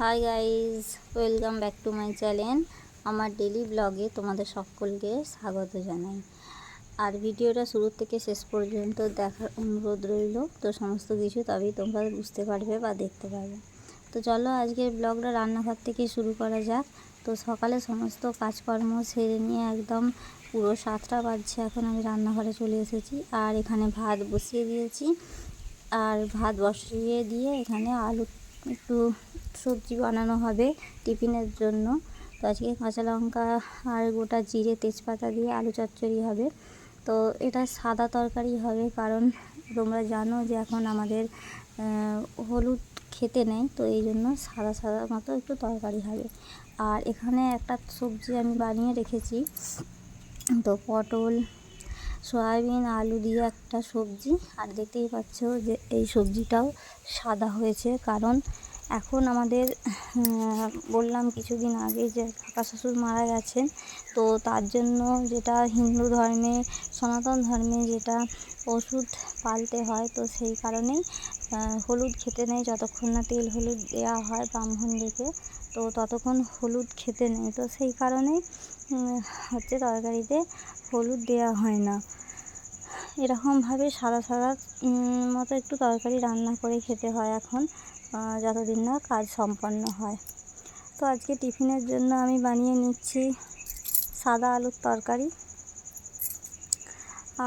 Hi guys welcome back to my channel আমার daily ব্লগে তোমাদের সকলকে স্বাগত জানাই। আর ভিডিওটা শুরু থেকে শেষ পর্যন্ত দেখার অনুরোধ রইল। তো সমস্ত কিছু তবেই তোমরা বুঝতে পারবে বা দেখতে পারবে। তো চলো আজকের ব্লগটা রান্নাঘর থেকে শুরু করা যাক। তো সকালে সমস্ত কাজকর্ম সেরে নিয়ে একদম পুরো সাতটা বাজছে, এখন আমি রান্নাঘরে চলে এসেছি। আর এখানে ভাত বসিয়ে দিয়েছি। আর ভাত বসিয়ে দিয়ে এখানে আলু একটু সবজি বানানো হবে টিফিনের জন্য। তো আজকে কাঁচা লঙ্কা আর গোটা জিরে তেজপাতা দিয়ে আলু চচ্চড়ি হবে। তো এটা সাদা তরকারি হবে কারণ তোমরা জানো যে এখন আমাদের হলুদ খেতে নেই, তো এই জন্য সাদা সাদা মতো একটু তরকারি হবে। আর এখানে একটা সবজি আমি বানিয়ে রেখেছি। তো পটল, সয়াবিন, আলু দিয়ে একটা সবজি। আর দেখতেই পাচ্ছ যে এই সবজিটাও সাদা হয়েছে কারণ এখন আমাদের বললাম কিছুদিন আগে যে কাকা শ্বশুর মারা গেছেন, তো তার জন্য যেটা হিন্দু ধর্মে, সনাতন ধর্মে যেটা ওষুধ পালতে হয়, তো সেই কারণেই হলুদ খেতে নেই, যতক্ষণ না তেল হলুদ দেওয়া হয় ব্রাহ্মণ ডেকে তো ততক্ষণ হলুদ খেতে নেই, তো সেই কারণেই হচ্ছে তরকারিতে হলুদ দেওয়া হয় না। এরকমভাবে সাদা সাদা মতো একটু তরকারি রান্না করে খেতে হয় এখন। যতদিন না কাজ সম্পন্ন হয়। তো আজকে টিফিনের জন্য আমি বানিয়ে নিচ্ছি সাদা আলুর তরকারি।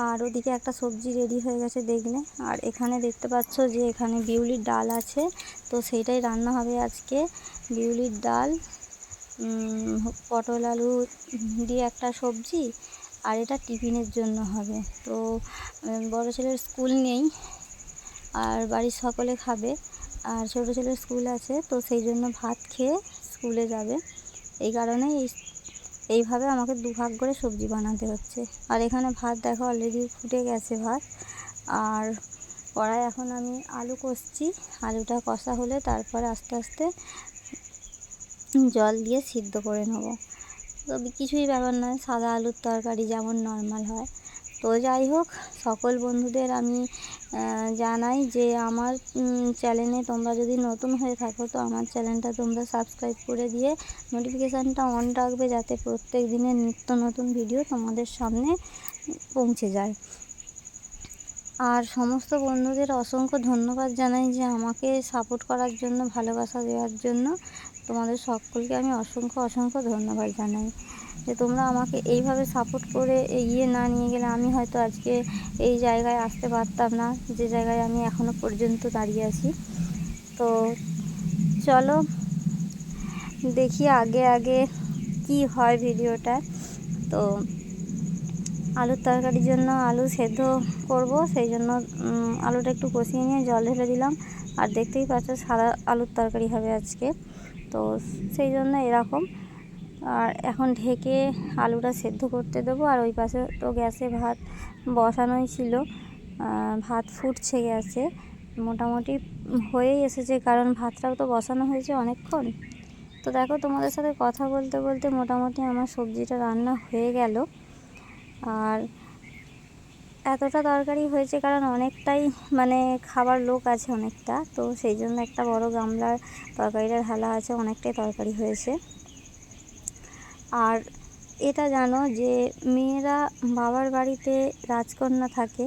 আর ওদিকে একটা সবজি রেডি হয়ে গেছে দেখলে। আর এখানে দেখতে পাচ্ছ যে এখানে বিউলির ডাল আছে। তো সেইটাই রান্না হবে আজকে। বিউলির ডাল পটল আলু দিয়ে একটা সবজি, আর এটা টিফিনের জন্য হবে। তো বড় ছেলের স্কুল নেই, আর বাড়ির সকলে খাবে। আর ছোটো ছেলের স্কুল আছে, তো সেই জন্য ভাত খেয়ে স্কুলে যাবে। এই কারণেই এই এইভাবে আমাকে দুভাগ করে সবজি বানাতে হচ্ছে। আর এখানে ভাত দেখো অলরেডি ফুটে গেছে ভাত। আর কড়াই এখন আমি আলু কষছি। আলুটা কষা হলে তারপর আস্তে আস্তে জল দিয়ে সিদ্ধ করে নেব। তো কিছুই ব্যাপার নয়, সাদা আলুর তরকারি যেমন নর্মাল হয়। তো যাই হোক, সকল বন্ধুদের আমি জানাই যে আমার চ্যানেলে তোমরা যদি নতুন হয়ে থাকো, তো আমার চ্যানেলটা তোমরা সাবস্ক্রাইব করে দিয়ে নোটিফিকেশানটা অন রাখবে যাতে প্রত্যেক দিনের নিত্য নতুন ভিডিও তোমাদের সামনে পৌঁছে যায়। আর সমস্ত বন্ধুদের অসংখ্য ধন্যবাদ জানাই যে আমাকে সাপোর্ট করার জন্য, ভালোবাসা দেওয়ার জন্য। তোমাদের সকলকে আমি অসংখ্য অসংখ্য ধন্যবাদ জানাই। যে তোমরা আমাকে এইভাবে সাপোর্ট করে এগিয়ে না নিয়ে গেলে আমি হয়তো আজকে এই জায়গায় আসতে পারতাম না, যে জায়গায় আমি এখনও পর্যন্ত দাঁড়িয়ে আছি। তো চলো, দেখি আগে আগে কি হয় ভিডিওটা। তো আলুর তরকারির জন্য আলু সেদ্ধ করব, সেই জন্য আলুটা একটু কষিয়ে নিয়ে জল ঢেলে দিলাম। আর দেখতেই পাচ্ছ সাদা আলুর তরকারি হবে আজকে। তো সেই জন্য এরকম। আর এখন ঢেকে আলুটা সেদ্ধ করতে দেবো। আর ওই পাশে তো গ্যাসে ভাত বসানোই ছিল। ভাত ফুটছে গ্যাসে। মোটামুটি হয়েই এসেছে, কারণ ভাতটাও তো বসানো হয়েছে অনেকক্ষণ। তো দেখো, তোমাদের সাথে কথা বলতে বলতে মোটামুটি আমার সবজিটা রান্না হয়ে গেল। আর এতটা তরকারি হয়েছে কারণ অনেকটাই মানে খাবার লোক আছে অনেকটা। তো সেই জন্য একটা বড় গামলার তরকারিটা ঢালা আছে, অনেকটাই তরকারি হয়েছে। আর এটা জানো যে মেয়েরা বাবার বাড়িতে রাজকন্যা থাকে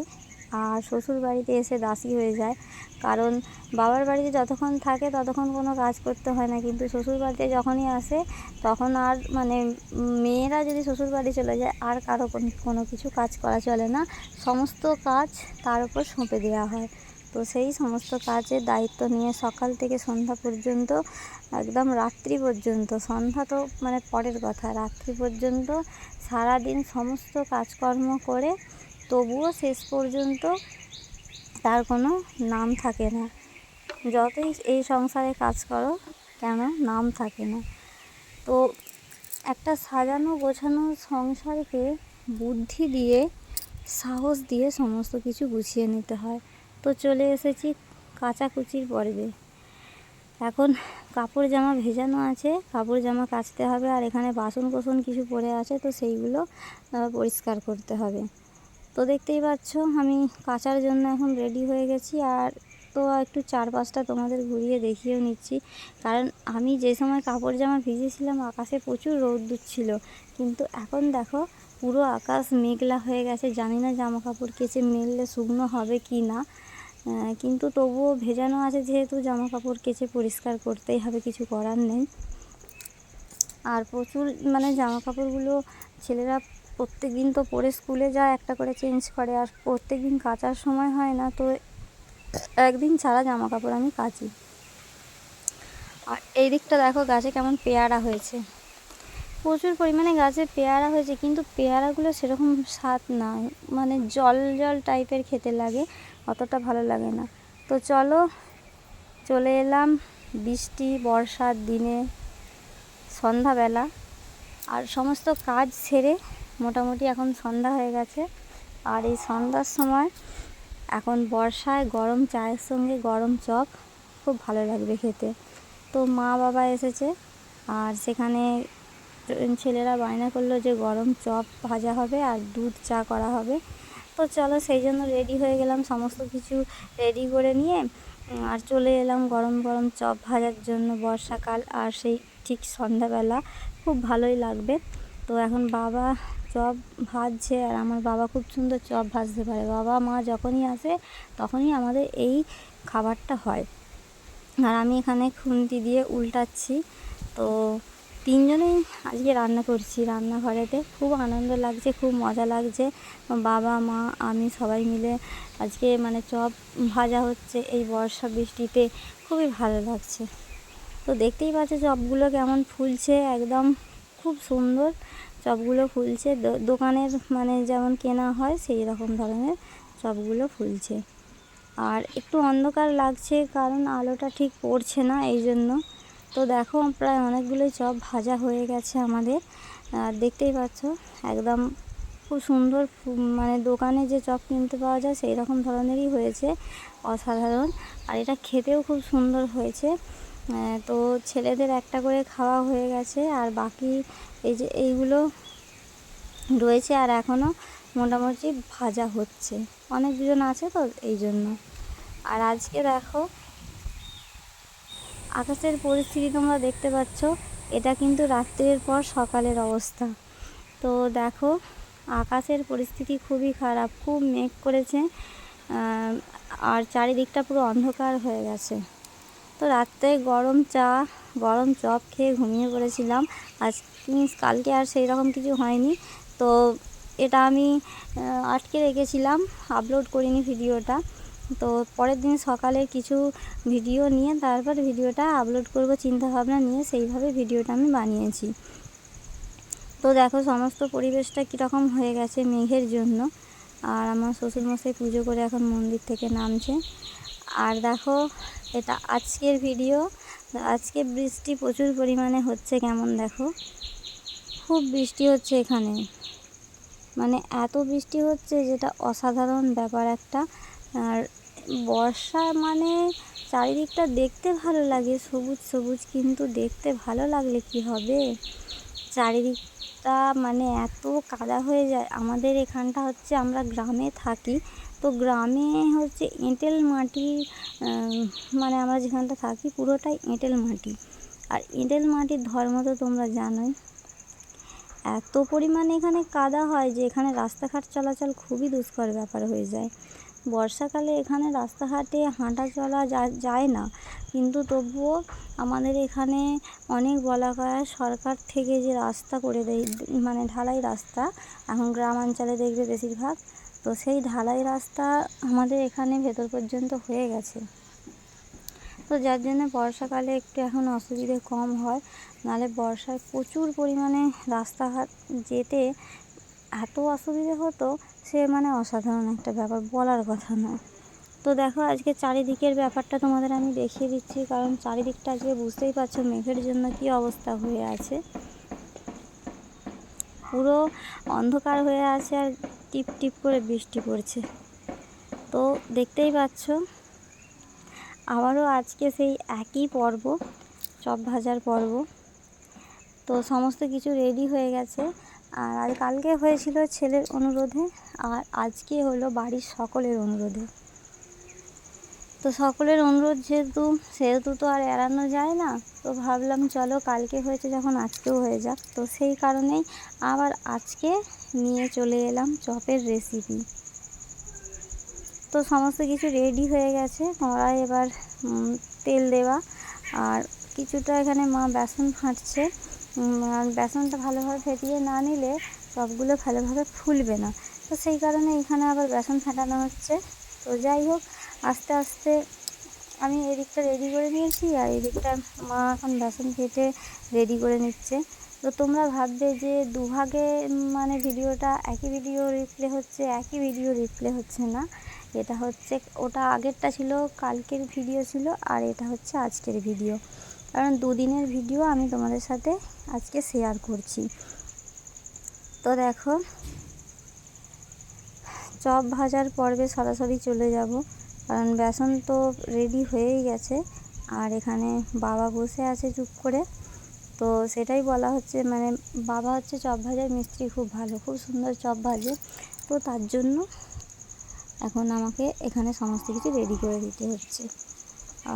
আর শ্বশুর বাড়িতে এসে দাসী হয়ে যায়। কারণ বাবার বাড়িতে যতক্ষণ থাকে ততক্ষণ কোনো কাজ করতে হয় না। কিন্তু শ্বশুর বাড়িতে যখনই আসে তখন আর মানে মেয়েরা যদি শ্বশুর বাড়ি চলে যায় আর কারও কোনো কিছু কাজ করা চলে না, সমস্ত কাজ তার উপর সঁপে দেওয়া হয়। তো সেই সমস্ত কাজের দায়িত্ব নিয়ে সকাল থেকে সন্ধ্যা পর্যন্ত, একদম রাত্রি পর্যন্ত, সন্ধ্যা তো মানে পরের কথা, রাত্রি পর্যন্ত সারাদিন সমস্ত কাজকর্ম করে তবুও শেষ পর্যন্ত তার কোনো নাম থাকে না। যতই এই সংসারে কাজ করো, কেন নাম থাকে না? তো একটা সাজানো গোছানো সংসারকে বুদ্ধি দিয়ে, সাহস দিয়ে সমস্ত কিছু গুছিয়ে নিতে হয়। তো চলে এসেছি কাচাকুচির পর্বে। এখন কাপড় জামা ভেজানো আছে, কাপড় জামা কাচতে হবে আর এখানে বাসন কোসন কিছু পড়ে আছে, তো সেইগুলো পরিষ্কার করতে হবে। তো দেখতেই পাচ্ছ, আমি কাচার জন্য এখন রেডি হয়ে গেছি আর তো একটু চারপাশটা তোমাদের ঘুরিয়ে দেখিয়েও নিচ্ছি। কারণ আমি যে সময় কাপড় জামা ভিজেছিলাম, আকাশে প্রচুর রোদ্দুর ছিল। কিন্তু এখন দেখো, পুরো আকাশ মেঘলা হয়ে গেছে। জানি না জামা কাপড় কেচে মেললে শুকনো হবে কি না। কিন্তু তবুও ভেজানো আছে যেহেতু জামা কাপড় কেচে পরিষ্কার করতেই হবে, কিছু করার নেই। আর প্রচুর মানে জামা কাপড়গুলো ছেলেরা প্রত্যেক দিন তো পরে স্কুলে যায়, একটা করে চেঞ্জ করে, আর প্রত্যেক দিন কাচার সময় হয় না, তো একদিন ছাড়া জামা কাপড় আমি কাচি। আর এই দিকটা দেখো, গাছে কেমন পেয়ারা হয়েছে। প্রচুর পরিমাণে গাছে পেয়ারা হয়েছে, কিন্তু পেয়ারাগুলো সেরকম স্বাদ না মানে জল জল টাইপের খেতে লাগে। অতটা ভালো লাগে না। তো চলো, চলে এলাম বৃষ্টি, বর্ষার দিনে, সন্ধ্যাবেলা। আর সমস্ত কাজ সেরে মোটামুটি এখন সন্ধ্যা হয়ে গেছে। আর এই সন্ধ্যার সময় এখন বর্ষায় গরম চায়ের সঙ্গে গরম চপ খুব ভালো লাগবে খেতে। তো মা বাবা এসেছে, আর সেখানে ছেলেরা বায়না করল যে গরম চপ ভাজা হবে আর দুধ চা করা হবে। তো চলো সেই জন্য রেডি হয়ে গেলাম, সমস্ত কিছু রেডি করে নিয়ে আর চলে এলাম গরম গরম চপ ভাজার জন্য বর্ষাকাল, আর সেই ঠিক সন্ধ্যাবেলা। খুব ভালোই লাগবে। তো এখন বাবা চপ ভাজছে, আর আমার বাবা খুব সুন্দর চপ ভাজতে পারে। বাবা, মা যখনই আসে, তখনই আমাদের এই খাবারটা হয়। আর আমি এখানে খুন্তি দিয়ে উল্টাচ্ছি। তো তিনজনেই আজকে রান্না করছি রান্নাঘরেতে। খুব আনন্দ লাগছে, খুব মজা লাগছে। বাবা, মা, আমি সবাই মিলে আজকে মানে চপ ভাজা হচ্ছে এই বর্ষা বৃষ্টিতে। খুবই ভালো লাগছে। তো দেখতেই পাচ্ছ চপগুলো কেমন ফুলছে, একদম খুব সুন্দর চপগুলো ফুলছে। দোকানের মানে যেমন কেনা হয় সেই রকম ধরনের চপগুলো ফুলছে। আর একটু অন্ধকার লাগছে কারণ আলোটা ঠিক পড়ছে না এই জন্য তো দেখো প্রায় অনেকগুলোই চপ ভাজা হয়ে গেছে আমাদের। আর দেখতেই পাচ্ছ, একদম খুব সুন্দর মানে দোকানে যে চপ কিনতে পাওয়া যায় সেই রকম ধরনেরই হয়েছে, অসাধারণ। আর এটা খেতেও খুব সুন্দর হয়েছে। তো ছেলেদের একটা করে খাওয়া হয়ে গেছে, আর বাকি এই যে এইগুলো রয়েছে আর এখনও মোটামুটি ভাজা হচ্ছে। অনেক দুজন আছে তো এই জন্য। আর আজকে দেখো আকাশের পরিস্থিতি তোমরা দেখতে পাচ্ছ, এটা কিন্তু রাত্রের পর সকালের অবস্থা। তো দেখো, আকাশের পরিস্থিতি খুবই খারাপ, খুব মেঘ করেছে আর চারিদিকটা পুরো অন্ধকার হয়ে গেছে। তো রাত্রে গরম চা, গরম চপ খেয়ে ঘুমিয়ে পড়েছিলাম। আজ কালকে আর সেই রকম কিছু হয়নি। তো এটা আমি আটকে রেখেছিলাম, আপলোড করিনি ভিডিওটা। তো পরের দিন সকালে কিছু ভিডিও নিয়ে তারপর ভিডিওটা আপলোড করব চিন্তা ভাবনা নিয়ে সেইভাবে ভিডিওটা আমি বানিয়েছি। তো দেখো সমস্ত পরিবেশটা কীরকম হয়ে গেছে মেঘের জন্য। আর আমার শ্বশুরমশাই পুজো করে এখন মন্দির থেকে নামছে। আর দেখো এটা আজকের ভিডিও। আজকে বৃষ্টি প্রচুর পরিমাণে হচ্ছে কেমন দেখো। খুব বৃষ্টি হচ্ছে এখানে। মানে এত বৃষ্টি হচ্ছে যেটা অসাধারণ ব্যাপার একটা। আর বর্ষা মানে চারিদিকটা দেখতে ভালো লাগে, সবুজ সবুজ, কিন্তু দেখতে ভালো লাগলে কি হবে? চারিদিকটা মানে এত কাদা হয়ে যায়। আমাদের এখানটা হচ্ছে, আমরা গ্রামে থাকি। তো গ্রামে হচ্ছে এঁটেল মাটি মানে আমরা যেখানটা থাকি পুরোটাই এঁটেল মাটি। আর এঁটেল মাটির ধর্ম তো তোমরা জানোই। এত পরিমাণে এখানে কাদা হয় যে, এখানে রাস্তাঘাট চলাচল খুবই দুষ্কর ব্যাপার হয়ে যায়। বর্ষাকালে এখানে রাস্তাঘাটে হাঁটা চলা যায় না। কিন্তু তবুও আমাদের এখানে অনেক বলা সরকার থেকে যে রাস্তা করে দেয় মানে ঢালাই রাস্তা, এখন গ্রামাঞ্চলে দেখবে বেশিরভাগ, তো সেই ঢালাই রাস্তা আমাদের এখানে ভেতর পর্যন্ত হয়ে গেছে। তো যার জন্য বর্ষাকালে একটু এখন অসুবিধে কম হয়, নাহলে বর্ষায় প্রচুর পরিমাণে রাস্তাঘাট যেতে এত অসুবিধে হতো সে মানে অসাধারণ একটা ব্যাপার, বলার কথা নয়। তো দেখো আজকে চারিদিকের ব্যাপারটা তোমাদের আমি দেখিয়ে দিচ্ছি, কারণ চারিদিকটা আজকে বুঝতেই পারছ মেঘের জন্য কি অবস্থা হয়ে আছে। পুরো অন্ধকার হয়ে আছে আর টিপ টিপ করে বৃষ্টি পড়ছে। তো দেখতেই পাচ্ছ, আবারও আজকে সেই একই পর্ব, চপ ভাজার পর্ব। তো সমস্ত কিছু রেডি হয়ে গেছে। আর আর কালকে হয়েছিল ছেলের অনুরোধে, আর আজকে হলো বাড়ির সকলের অনুরোধে। তো সকলের অনুরোধ যেহেতু, সেহেতু তো আর এড়ানো যায় না, তো ভাবলাম চলো কালকে হয়েছে যখন আজকেও হয়ে যাক। তো সেই কারণেই আবার আজকে নিয়ে চলে এলাম চপের রেসিপি তো সমস্ত কিছু রেডি হয়ে গেছে, কড়াই এবার তেল দেওয়া, আর কিছুটা এখানে মা বেসন ফাটছে বেসনটা ভালোভাবে ফেটিয়ে না নিলে চপগুলো ভালোভাবে ফুলবে না। তো সেই কারণে এখানে আবার বেসন ফাটানো হচ্ছে। তো যাই হোক, আস্তে আস্তে আমি এদিকটা রেডি করে নিয়েছি আর এদিকটা মা এখন বেসন কেটে রেডি করে নিচ্ছে। তো তোমরা ভাববে যে দুভাগে মানে ভিডিওটা একই ভিডিও রিপ্লে হচ্ছে, একই ভিডিও রিপ্লে হচ্ছে না। এটা হচ্ছে, ওটা আগেরটা ছিল, কালকের ভিডিও ছিল, আর এটা হচ্ছে আজকের ভিডিও কারণ দুদিনের ভিডিও আমি তোমাদের সাথে আজকে শেয়ার করছি। তো দেখো, চপ ভাজার পর্বে সরাসরি চলে যাব, কারণ বেসন তো রেডি হয়েই গেছে, আর এখানে বাবা বসে আছে চুপ করে। তো সেটাই বলা হচ্ছে মানে বাবা হচ্ছে চপ ভাজার মিস্ত্রি, খুব ভালো, খুব সুন্দর চপ ভাজে। তো তার জন্য এখন আমাকে এখানে সমস্ত কিছু রেডি করে দিতে হচ্ছে।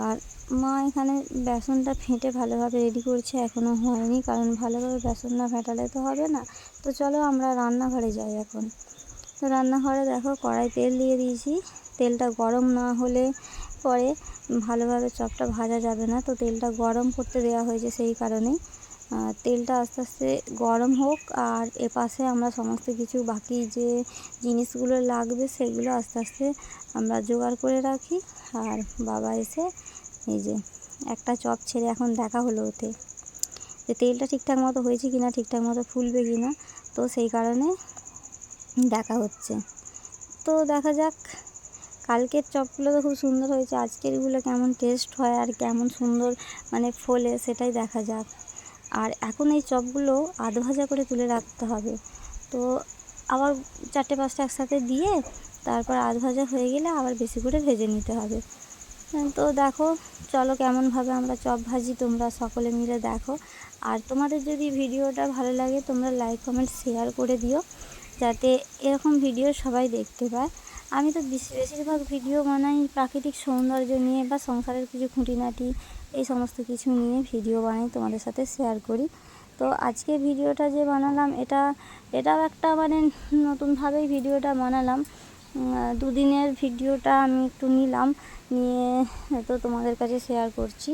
আর মা এখানে বেসনটা ফেটে ভালোভাবে রেডি করছে এখনও হয়নি, কারণ ভালোভাবে বেসন না ফেটালে তো হবে না। তো চলো আমরা রান্নাঘরে যাই এখন। তো রান্নাঘরে দেখো কড়াই তেল দিয়ে দিয়েছি। তেলটা গরম না হলে পরে ভালোভাবে চপটা ভাজা যাবে না। তো তেলটা গরম করতে দেওয়া হয়েছে সেই কারণেই। তেলটা আস্তে আস্তে গরম হোক আর এপাশে আমরা সমস্ত কিছু বাকি যে জিনিসগুলো লাগবে সেগুলো আস্তে আস্তে আমরা জোগাড় করে রাখি। আর বাবা এসে এই যে একটা চপ ছেড়ে এখন দেখা হলো ওতে। যে তেলটা ঠিকঠাক মতো হয়েছে কি না ঠিকঠাক মতো ফুলবে কি না তো সেই কারণে দেখা হচ্ছে। তো দেখা যাক, কালকের চপগুলো তো খুব সুন্দর হয়েছে, আজকেরগুলো কেমন টেস্ট হয় আর কেমন সুন্দর মানে ফোলে সেটাই দেখা যাক। আর এখন এই চপগুলো আধ ভাজা করে তুলে রাখতে হবে। তো আবার চারটে পাঁচটা একসাথে দিয়ে তারপর আধ ভাজা হয়ে গেলে আবার বেশি করে ভেজে নিতে হবে। হ্যাঁ, তো দেখো চলো কেমনভাবে আমরা চপ ভাজি তোমরা সকলে মিলে দেখো। আর তোমাদের যদি ভিডিওটা ভালো লাগে তোমরা লাইক কমেন্ট শেয়ার করে দিও যাতে এরকম ভিডিও সবাই দেখতে পায়। আমি তো বেশি- বেশিরভাগ ভিডিও বানাই প্রাকৃতিক সৌন্দর্য নিয়ে বা সংসারের কিছু খুঁটিনাটি এই সমস্ত কিছু নিয়ে ভিডিও বানাই, তোমাদের সাথে শেয়ার করি। তো আজকে ভিডিওটা যে বানালাম, এটা, এটাও একটা মানে নতুনভাবেই ভিডিওটা বানালাম। দুদিনের ভিডিওটা আমি একটু নিলাম, নিয়ে তো তোমাদের কাছে শেয়ার করছি।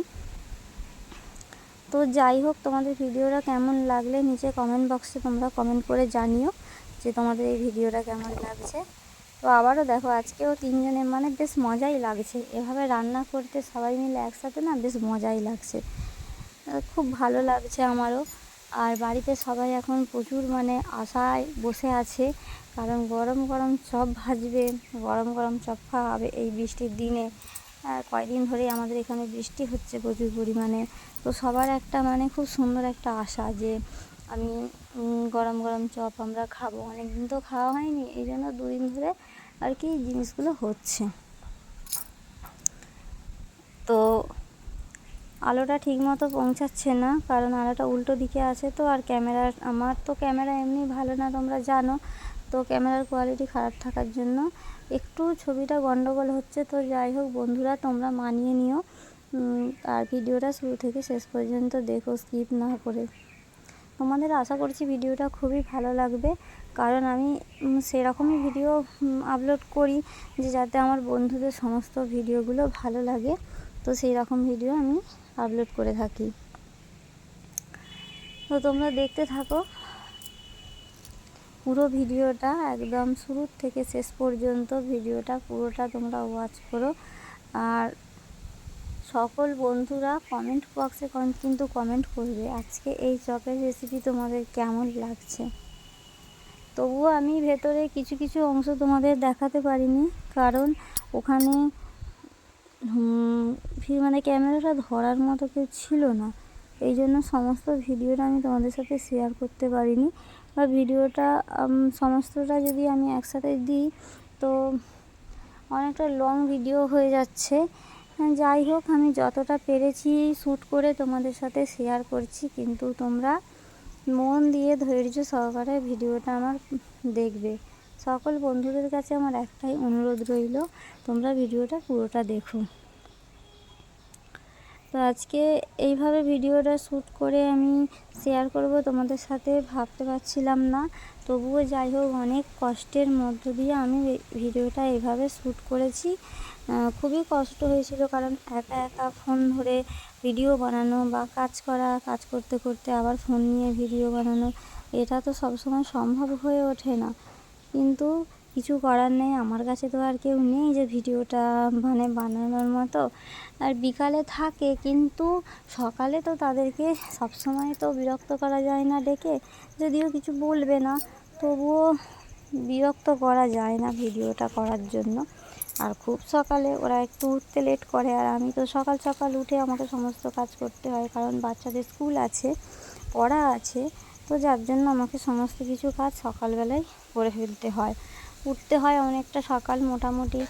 তো যাই হোক, তোমাদের ভিডিওটা কেমন লাগলে নিচে কমেন্ট বক্সে তোমরা কমেন্ট করে জানিও যে তোমাদের এই ভিডিওটা কেমন লাগছে। তো আবারও দেখো, আজকেও তিনজনে মানে বেশ মজাই লাগছে। এভাবে রান্না করতে সবাই মিলে একসাথে না বেশ মজাই লাগছে। খুব ভালো লাগছে আমারও। আর বাড়িতে সবাই এখন প্রচুর মানে আশায় বসে আছে, কারণ গরম গরম চপ ভাজবে, গরম গরম চপ খাওয়া হবে এই বৃষ্টির দিনে। কয়দিন ধরেই আমাদের এখানে বৃষ্টি হচ্ছে প্রচুর পরিমাণে। তো সবার একটা মানে খুব সুন্দর একটা আশা যে আমি গরম গরম চপ আমরা খাব। অনেক দিন তো খাওয়া হয়নি, এই জন্য দুদিন ধরে আর কি জিনিসগুলো হচ্ছে। তো আলোটা ঠিক মতো পৌঁছাচ্ছে না, কারণ আলোটা উল্টো দিকে আছে তো, আর ক্যামেরার আমার তো ক্যামেরা এমনি ভালো না, তোমরা জানো। তো ক্যামেরার কোয়ালিটি খারাপ থাকার জন্য একটু ছবিটা গন্ডগোল হচ্ছে। তো যাই হোক বন্ধুরা, তোমরা মানিয়ে নিও। আর ভিডিওটা শুরু থেকে শেষ পর্যন্ত দেখো, স্কিপ না করে। তোমাদের আশা করছি ভিডিওটা খুবই ভালো লাগবে। কারণ আমি সেরকমই ভিডিও আপলোড করি যে যাতে আমার বন্ধুদের সমস্ত ভিডিওগুলো ভালো লাগে। তো সেই রকম ভিডিও আমি আপলোড করে থাকি। তো তোমরা দেখতে থাকো। পুরো ভিডিওটা একদম শুরু থেকে শেষ পর্যন্ত ভিডিওটা পুরোটা তোমরা ওয়াচ করো। আর সকল বন্ধুরা কমেন্ট বক্সে কিন্তু কমেন্ট করবে। আজকে এই চপের রেসিপি তোমাদের কেমন লাগছে? তবুও আমি ভেতরে কিছু কিছু অংশ তোমাদের দেখাতে পারিনি। কারণ ওখানে মানে ক্যামেরাটা ধরার মতো কেউ ছিল না। এই জন্য সমস্ত ভিডিওটা আমি তোমাদের সাথে শেয়ার করতে পারিনি। বা ভিডিওটা সমস্তটা যদি আমি একসাথে দিই, তো অনেকটা লং ভিডিও হয়ে যাচ্ছে। যাই হোক, আমি যতটা পেরেছি শ্যুট করে তোমাদের সাথে শেয়ার করছি, কিন্তু তোমরা মন দিয়ে ধৈর্য সহকারে ভিডিওটা আমার দেখবে। সকল বন্ধুদের কাছে আমার একটাই অনুরোধ রইল, তোমরা ভিডিওটা পুরোটা দেখো। তো আজকে এইভাবে ভিডিওটা শ্যুট করে আমি শেয়ার করব, তোমাদের সাথে ভাবতে পারছিলাম না। তবুও যাই হোক, অনেক কষ্টের মধ্য দিয়ে আমি ভিডিওটা এইভাবে শ্যুট করেছি। খুবই কষ্ট হয়েছিল কারণ একা একা ফোন ধরে ভিডিও বানানো বা কাজ করা, কাজ করতে করতে আবার ফোন নিয়ে ভিডিও বানানো, এটা তো সবসময় সম্ভব হয়ে ওঠে না। কিন্তু কিছু করার নেই, আমার কাছে তো আর কেউ নেই যে ভিডিওটা মানে বানানোর মতো। আর বিকালে থাকে, কিন্তু সকালে তো তাদেরকে সবসময় তো বিরক্ত করা যায় না ডেকে, যদিও কিছু বলবে না, তবুও বিরক্ত করা যায় না ভিডিওটা করার জন্য। আর খুব সকালে ওরা একটু উঠতে লেট করে, আর আমি তো সকাল সকাল উঠে আমাকে সমস্ত কাজ করতে হয়, কারণ বাচ্চাদের স্কুল আছে, পড়া আছে, তো যার জন্য আমাকে সমস্ত কিছু কাজ সকালবেলায় করে ফেলতে হয়। উঠতে হয় অনেকটা সকাল, মোটামুটি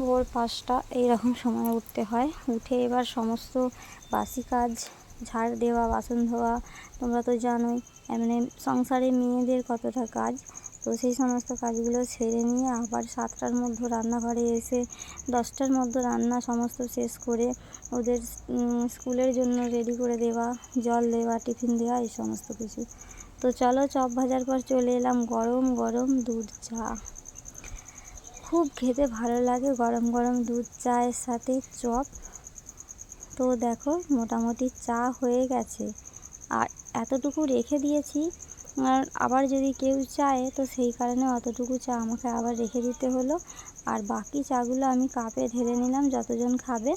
ভোর পাঁচটা, এইরকম সময় উঠতে হয়। উঠে এবার সমস্ত বাসি কাজ, ঝাড় দেওয়া, বাসন ধোয়া, তোমরা তো জানোই, এমনি সংসারে মেয়েদের কতটা কাজ। তো সেই সমস্ত কাজগুলো সেরে নিয়ে আবার সাতটার মধ্যে রান্নাঘরে এসে দশটার মধ্যে রান্না সমস্ত শেষ করে ওদের স্কুলের জন্য রেডি করে দেওয়া, জল দেওয়া, টিফিন দেওয়া, এই সমস্ত কিছু। তো চলো চপ ভাজার পর চলে এলাম গরম গরম দুধ চা। খুব খেতে ভালো লাগে গরম গরম দুধ চায়ের সাথে চপ। তো দেখো মোটামুটি চা হয়ে গেছে। আর এতটুকু রেখে দিয়েছি আর আবার যদি কেউ চায়, তো সেই কারণে অতটুকু চা আমাকে আবার রেখে দিতে হলো। আর বাকি চাগুলো আমি কাপে ঢেলে নিলাম, যতজন খাবে,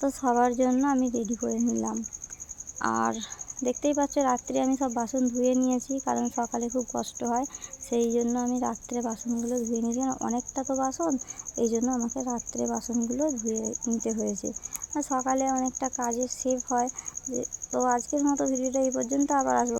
তো সবার জন্য আমি রেডি করে নিলাম। আর দেখতেই পাচ্ছ, রাত্রে আমি সব বাসন ধুয়ে নিয়েছি, কারণ সকালে খুব কষ্ট হয়। সেই জন্য আমি রাত্রে বাসনগুলো ধুয়ে নিয়েছি অনেকটা তো বাসন, এই জন্য আমাকে রাত্রে বাসনগুলো ধুয়ে নিতে হয়েছে। আর সকালে অনেকটা কাজের সেভ হয় তো আজকের মতো ভিডিওটা এই পর্যন্ত, আবার আসব।